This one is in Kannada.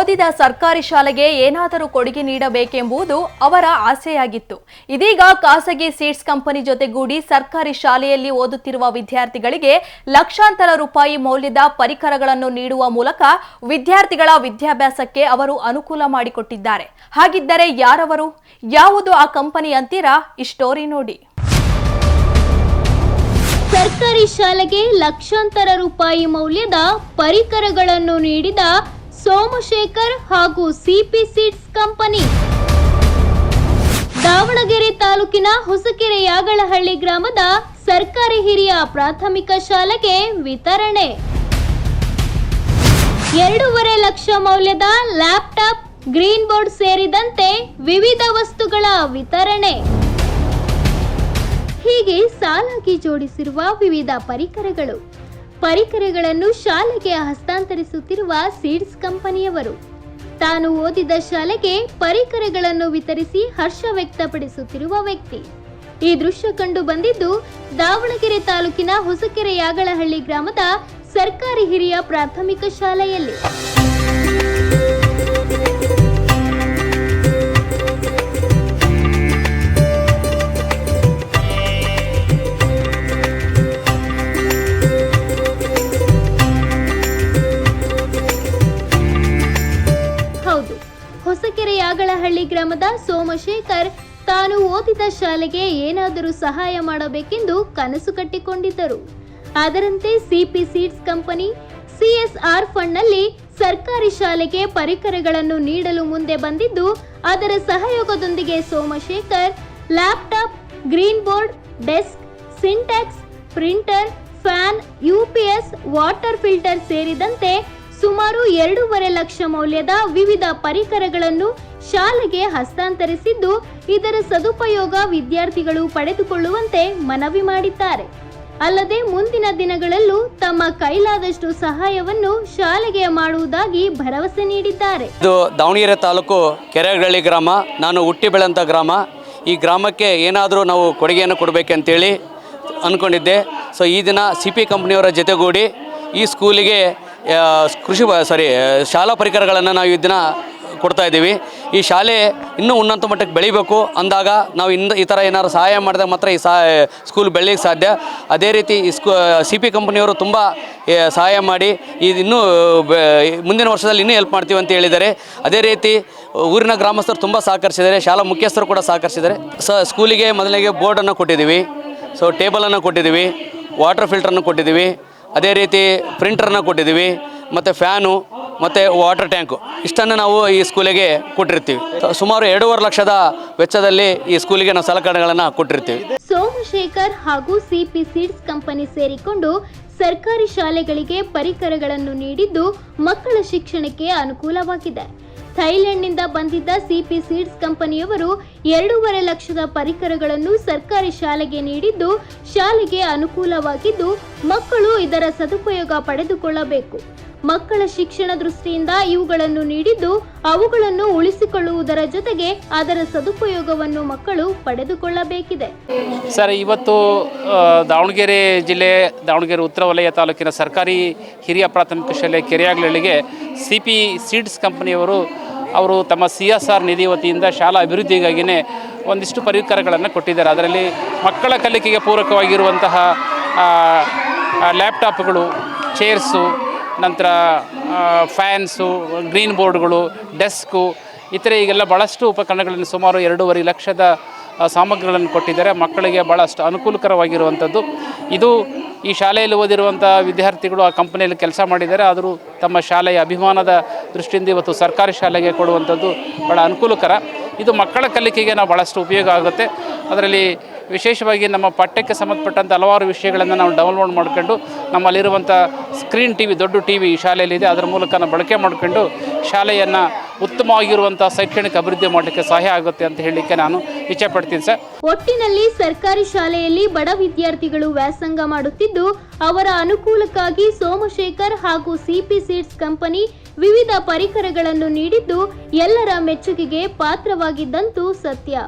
ಓದಿದ ಸರ್ಕಾರಿ ಶಾಲೆಗೆ ಏನಾದರೂ ಕೊಡುಗೆ ನೀಡಬೇಕೆಂಬುದು ಅವರ ಆಸೆಯಾಗಿತ್ತು. ಇದೀಗ ಖಾಸಗಿ ಸೀಡ್ಸ್ ಕಂಪನಿ ಜೊತೆಗೂಡಿ ಸರ್ಕಾರಿ ಶಾಲೆಯಲ್ಲಿ ಓದುತ್ತಿರುವ ವಿದ್ಯಾರ್ಥಿಗಳಿಗೆ ಲಕ್ಷಾಂತರ ರೂಪಾಯಿ ಮೌಲ್ಯದ ಪರಿಕರಗಳನ್ನು ನೀಡುವ ಮೂಲಕ ವಿದ್ಯಾರ್ಥಿಗಳ ವಿದ್ಯಾಭ್ಯಾಸಕ್ಕೆ ಅವರು ಅನುಕೂಲ ಮಾಡಿಕೊಟ್ಟಿದ್ದಾರೆ. ಹಾಗಿದ್ದರೆ ಯಾರವರು? ಯಾವುದು ಆ ಕಂಪನಿ ಅಂತೀರಾ? ಈ ಸ್ಟೋರಿ ನೋಡಿ. ಸರ್ಕಾರಿ ಶಾಲೆಗೆ ಲಕ್ಷಾಂತರ ರೂಪಾಯಿ ಮೌಲ್ಯದ ಪರಿಕರಗಳನ್ನು ನೀಡಿದ ಸೋಮಶೇಖರ್ ಹಾಗೂ ಸಿಪಿ ಸೀಡ್ಸ್ ಕಂಪನಿ. ದಾವಣಗೆರೆ ತಾಲೂಕಿನ ಹೊಸಕೆರೆ ಯಾಗಳಹಳ್ಳಿ ಗ್ರಾಮದ ಸರ್ಕಾರಿ ಹಿರಿಯ ಪ್ರಾಥಮಿಕ ಶಾಲೆಗೆ ವಿತರಣೆ. ಎರಡೂವರೆ ಲಕ್ಷ ಮೌಲ್ಯದ ಲ್ಯಾಪ್ಟಾಪ್, ಗ್ರೀನ್ ಬೋರ್ಡ್ ಸೇರಿದಂತೆ ವಿವಿಧ ವಸ್ತುಗಳ ವಿತರಣೆ. ಹೀಗೆ ಸಾಲಾಗಿ ಜೋಡಿಸಿರುವ ವಿವಿಧ ಪರಿಕರಗಳು. ಪರಿಕರಗಳನ್ನು ಶಾಲೆಗೆ ಹಸ್ತಾಂತರಿಸುತ್ತಿರುವ ಸೀಡ್ಸ್ ಕಂಪನಿಯವರು. ತಾನು ಓದಿದ ಶಾಲೆಗೆ ಪರಿಕರಗಳನ್ನು ವಿತರಿಸಿ ಹರ್ಷ ವ್ಯಕ್ತಪಡಿಸುತ್ತಿರುವ ವ್ಯಕ್ತಿ. ಈ ದೃಶ್ಯ ಕಂಡು ಬಂದಿದ್ದು, ದಾವಣಗೆರೆ ತಾಲೂಕಿನ ಹೊಸಕೆರೆ ಯಾಗಳಹಳ್ಳಿ ಗ್ರಾಮದ ಸರ್ಕಾರಿ ಹಿರಿಯ ಪ್ರಾಥಮಿಕ ಶಾಲೆಯಲ್ಲಿ. ಹೊಸಕೆರೆ ಗ್ರಾಮದ ಸೋಮಶೇಖರ್, ತಾನು ಓದಿದ ಶಾಲೆಗೆ ಏನಾದರೂ ಸಹಾಯ ಮಾಡಬೇಕೆಂದು ಕನಸು ಕಟ್ಟಿಕೊಂಡಿದ್ದರು. ಅದರಂತೆ ಸಿಪಿ ಸೀಡ್ಸ್ ಕಂಪನಿ, ಸಿಎಸ್ಆರ್ ಫಂಡ್ನಲ್ಲಿ ಸರ್ಕಾರಿ ಶಾಲೆಗೆ ಪರಿಕರಗಳನ್ನು ನೀಡಲು ಮುಂದೆ ಬಂದಿದ್ದು, ಅದರ ಸಹಯೋಗದೊಂದಿಗೆ Somashekar, laptop, green board, desk Sintex printer, fan UPS water filter ಸೇರಿದಂತೆ ಸುಮಾರು ಎರಡೂವರೆ ಲಕ್ಷ ಮೌಲ್ಯದ ವಿವಿಧ ಪರಿಕರಗಳನ್ನು ಶಾಲೆಗೆ ಹಸ್ತಾಂತರಿಸಿದ್ದು, ಇದರ ಸದುಪಯೋಗ ವಿದ್ಯಾರ್ಥಿಗಳು ಪಡೆದುಕೊಳ್ಳುವಂತೆ ಮನವಿ ಮಾಡಿದ್ದಾರೆ. ಅಲ್ಲದೆ ಮುಂದಿನ ದಿನಗಳಲ್ಲೂ ತಮ್ಮ ಕೈಲಾದಷ್ಟು ಸಹಾಯವನ್ನು ಶಾಲೆಗೆ ಮಾಡುವುದಾಗಿ ಭರವಸೆ ನೀಡಿದ್ದಾರೆ. ಇದು ದಾವಣಗೆರೆ ತಾಲೂಕು ಕೆರೆಗಳ್ಳಿ ಗ್ರಾಮ, ನಾನು ಹುಟ್ಟಿ ಬೆಳೆದಂಥ ಗ್ರಾಮ. ಈ ಗ್ರಾಮಕ್ಕೆ ಏನಾದರೂ ನಾವು ಕೊಡುಗೆಯನ್ನು ಕೊಡಬೇಕಂತೇಳಿ ಅಂದ್ಕೊಂಡಿದ್ದೆ ಸೊ ಈ ದಿನ ಸಿ ಪಿ ಕಂಪ್ನಿಯವರ ಜೊತೆಗೂಡಿ ಈ ಸ್ಕೂಲಿಗೆ ಕೃಷಿ ಸಾರಿ ಶಾಲಾ ಪರಿಕರಗಳನ್ನು ನಾವು ಈ ದಿನ ಕೊಡ್ತಾ ಇದ್ದೀವಿ. ಈ ಶಾಲೆ ಇನ್ನೂ ಉನ್ನತ ಮಟ್ಟಕ್ಕೆ ಬೆಳಿಬೇಕು ಅಂದಾಗ ನಾವು ಇನ್ನು ಈ ಥರ ಏನಾದ್ರು ಸಹಾಯ ಮಾಡಿದಾಗ ಮಾತ್ರ ಈ ಸಾ ಸ್ಕೂಲ್ ಬೆಳೀಲಿಕ್ಕೆ ಸಾಧ್ಯ. ಅದೇ ರೀತಿ ಈ ಸ್ಕೂ ಸಿ ಪಿ ಕಂಪ್ನಿಯವರು ತುಂಬ ಸಹಾಯ ಮಾಡಿ ಇದು ಇನ್ನೂ ಮುಂದಿನ ವರ್ಷದಲ್ಲಿ ಇನ್ನೂ ಹೆಲ್ಪ್ ಮಾಡ್ತೀವಿ ಅಂತ ಹೇಳಿದ್ದಾರೆ. ಅದೇ ರೀತಿ ಊರಿನ ಗ್ರಾಮಸ್ಥರು ತುಂಬ ಸಹಕರಿಸಿದ್ದಾರೆ. ಶಾಲಾ ಮುಖ್ಯಸ್ಥರು ಕೂಡ ಸಹಕರಿಸಿದ್ದಾರೆ. ಸ ಸ್ಕೂಲಿಗೆ ಮೊದಲಿಗೆ ಬೋರ್ಡನ್ನು ಕೊಟ್ಟಿದ್ದೀವಿ. ಸೊ ಟೇಬಲನ್ನು ಕೊಟ್ಟಿದ್ದೀವಿ. ವಾಟರ್ ಫಿಲ್ಟ್ರನ್ನು ಕೊಟ್ಟಿದ್ದೀವಿ. ಅದೇ ರೀತಿ ಪ್ರಿಂಟರನ್ನು ಕೊಟ್ಟಿದ್ದೀವಿ. ಮತ್ತು ಫ್ಯಾನು, ಮತ್ತು ವಾಟರ್ ಟ್ಯಾಂಕು. ಇಷ್ಟನ್ನು ನಾವು ಈ ಸ್ಕೂಲಿಗೆ ಕೊಟ್ಟಿರ್ತೀವಿ. ಸುಮಾರು ಎರಡೂವರೆ ಲಕ್ಷದ ವೆಚ್ಚದಲ್ಲಿ ಈ ಸ್ಕೂಲಿಗೆ ನಾವು ಸಲಕರಣೆಗಳನ್ನು ಕೊಟ್ಟಿರ್ತೀವಿ. ಸೋಮಶೇಖರ್ ಹಾಗೂ ಸಿಪಿ ಸೀಡ್ಸ್ ಕಂಪನಿ ಸೇರಿಕೊಂಡು ಸರ್ಕಾರಿ ಶಾಲೆಗಳಿಗೆ ಪರಿಕರಗಳನ್ನು ನೀಡಿದ್ದು ಮಕ್ಕಳ ಶಿಕ್ಷಣಕ್ಕೆ ಅನುಕೂಲವಾಗಿದೆ. ಥೈಲ್ಯಾಂಡ್ನಿಂದ ಬಂದಿದ್ದ ಸಿಪಿ ಸೀಡ್ಸ್ ಕಂಪನಿಯವರು ಎರಡೂವರೆ ಲಕ್ಷದ ಪರಿಕರಗಳನ್ನು ಸರ್ಕಾರಿ ಶಾಲೆಗೆ ನೀಡಿದ್ದು, ಶಾಲೆಗೆ ಅನುಕೂಲವಾಗಿದ್ದು, ಮಕ್ಕಳು ಇದರ ಸದುಪಯೋಗ ಪಡೆದುಕೊಳ್ಳಬೇಕು. ಮಕ್ಕಳ ಶಿಕ್ಷಣ ದೃಷ್ಟಿಯಿಂದ ಇವುಗಳನ್ನು ನೀಡಿದ್ದು, ಅವುಗಳನ್ನು ಉಳಿಸಿಕೊಳ್ಳುವುದರ ಜೊತೆಗೆ ಅದರ ಸದುಪಯೋಗವನ್ನು ಮಕ್ಕಳು ಪಡೆದುಕೊಳ್ಳಬೇಕಿದೆ. ಸರ್, ಇವತ್ತು ದಾವಣಗೆರೆ ಜಿಲ್ಲೆ, ದಾವಣಗೆರೆ ಉತ್ತರ ವಲಯ ತಾಲೂಕಿನ ಸರ್ಕಾರಿ ಹಿರಿಯ ಪ್ರಾಥಮಿಕ ಶಾಲೆ ಕೆರೆಯಾಗ್ಲಳ್ಳಿಗೆ ಸಿ ಪಿ ಸೀಡ್ಸ್ ಕಂಪನಿಯವರು ಅವರು ತಮ್ಮ ಸಿ ಎಸ್ ಆರ್ ನಿಧಿ ವತಿಯಿಂದ ಶಾಲಾ ಅಭಿವೃದ್ಧಿಗಾಗಿಯೇ ಒಂದಿಷ್ಟು ಪರಿಕರಗಳನ್ನು ಕೊಟ್ಟಿದ್ದಾರೆ. ಅದರಲ್ಲಿ ಮಕ್ಕಳ ಕಲಿಕೆಗೆ ಪೂರಕವಾಗಿರುವಂತಹ ಲ್ಯಾಪ್ಟಾಪ್ಗಳು, ಚೇರ್ಸು, ನಂತರ ಫ್ಯಾನ್ಸು, ಗ್ರೀನ್ ಬೋರ್ಡ್ಗಳು, ಡೆಸ್ಕು, ಇತರೆ ಈಗೆಲ್ಲ ಭಾಳಷ್ಟು ಉಪಕರಣಗಳನ್ನು ಸುಮಾರು ಎರಡೂವರೆ ಲಕ್ಷದ ಸಾಮಗ್ರಿಗಳನ್ನು ಕೊಟ್ಟಿದ್ದಾರೆ. ಮಕ್ಕಳಿಗೆ ಭಾಳಷ್ಟು ಅನುಕೂಲಕರವಾಗಿರುವಂಥದ್ದು. ಇದು ಈ ಶಾಲೆಯಲ್ಲಿ ಓದಿರುವಂಥ ವಿದ್ಯಾರ್ಥಿಗಳು ಆ ಕಂಪನಿಯಲ್ಲಿ ಕೆಲಸ ಮಾಡಿದ್ದಾರೆ. ಆದರೂ ತಮ್ಮ ಶಾಲೆಯ ಅಭಿಮಾನದ ದೃಷ್ಟಿಯಿಂದ ಇವತ್ತು ಸರ್ಕಾರಿ ಶಾಲೆಗೆ ಕೊಡುವಂಥದ್ದು ಭಾಳ ಅನುಕೂಲಕರ. ಇದು ಮಕ್ಕಳ ಕಲಿಕೆಗೆ ನಾವು ಭಾಳಷ್ಟು ಉಪಯೋಗ ಆಗುತ್ತೆ. ಅದರಲ್ಲಿ ವಿಶೇಷವಾಗಿ ನಮ್ಮ ಪಠ್ಯಕ್ಕೆ ಸಂಬಂಧಪಟ್ಟಂಥ ಹಲವಾರು ವಿಷಯಗಳನ್ನು ನಾವು ಡೌನ್ಲೋಡ್ ಮಾಡ್ಕೊಂಡು ನಮ್ಮಲ್ಲಿರುವಂಥ ಸ್ಕ್ರೀನ್ ಟಿ ವಿ ದೊಡ್ಡ ಟಿ ವಿ ಶಾಲೆಯಲ್ಲಿದೆ ಅದರ ಮೂಲಕ ನಾವು ಬಳಕೆ ಮಾಡಿಕೊಂಡು ಶಾಲೆಯನ್ನು ಉತ್ತಮವಾಗಿರುವಂಥ ಶೈಕ್ಷಣಿಕ ಅಭಿವೃದ್ಧಿ ಮಾಡಲಿಕ್ಕೆ ಸಹಾಯ ಆಗುತ್ತೆ ಅಂತ ಹೇಳಲಿಕ್ಕೆ ನಾನು ಇಚ್ಛೆಪಡ್ತೀನಿ ಸರ್. ಒಟ್ಟಿನಲ್ಲಿ ಸರ್ಕಾರಿ ಶಾಲೆಯಲ್ಲಿ ಬಡ ವಿದ್ಯಾರ್ಥಿಗಳು ವ್ಯಾಸಂಗ ಮಾಡುತ್ತಿದ್ದು, ಅವರ ಅನುಕೂಲಕ್ಕಾಗಿ ಸೋಮಶೇಖರ್ ಹಾಗೂ ಸಿಪಿ ಸೀಡ್ಸ್ ಕಂಪನಿ ವಿವಿಧ ಪರಿಕರಗಳನ್ನು ನೀಡಿದ್ದು, ಎಲ್ಲರ ಮೆಚ್ಚುಗೆಗೆ ಪಾತ್ರವಾಗಿದ್ದಂತೂ ಸತ್ಯ.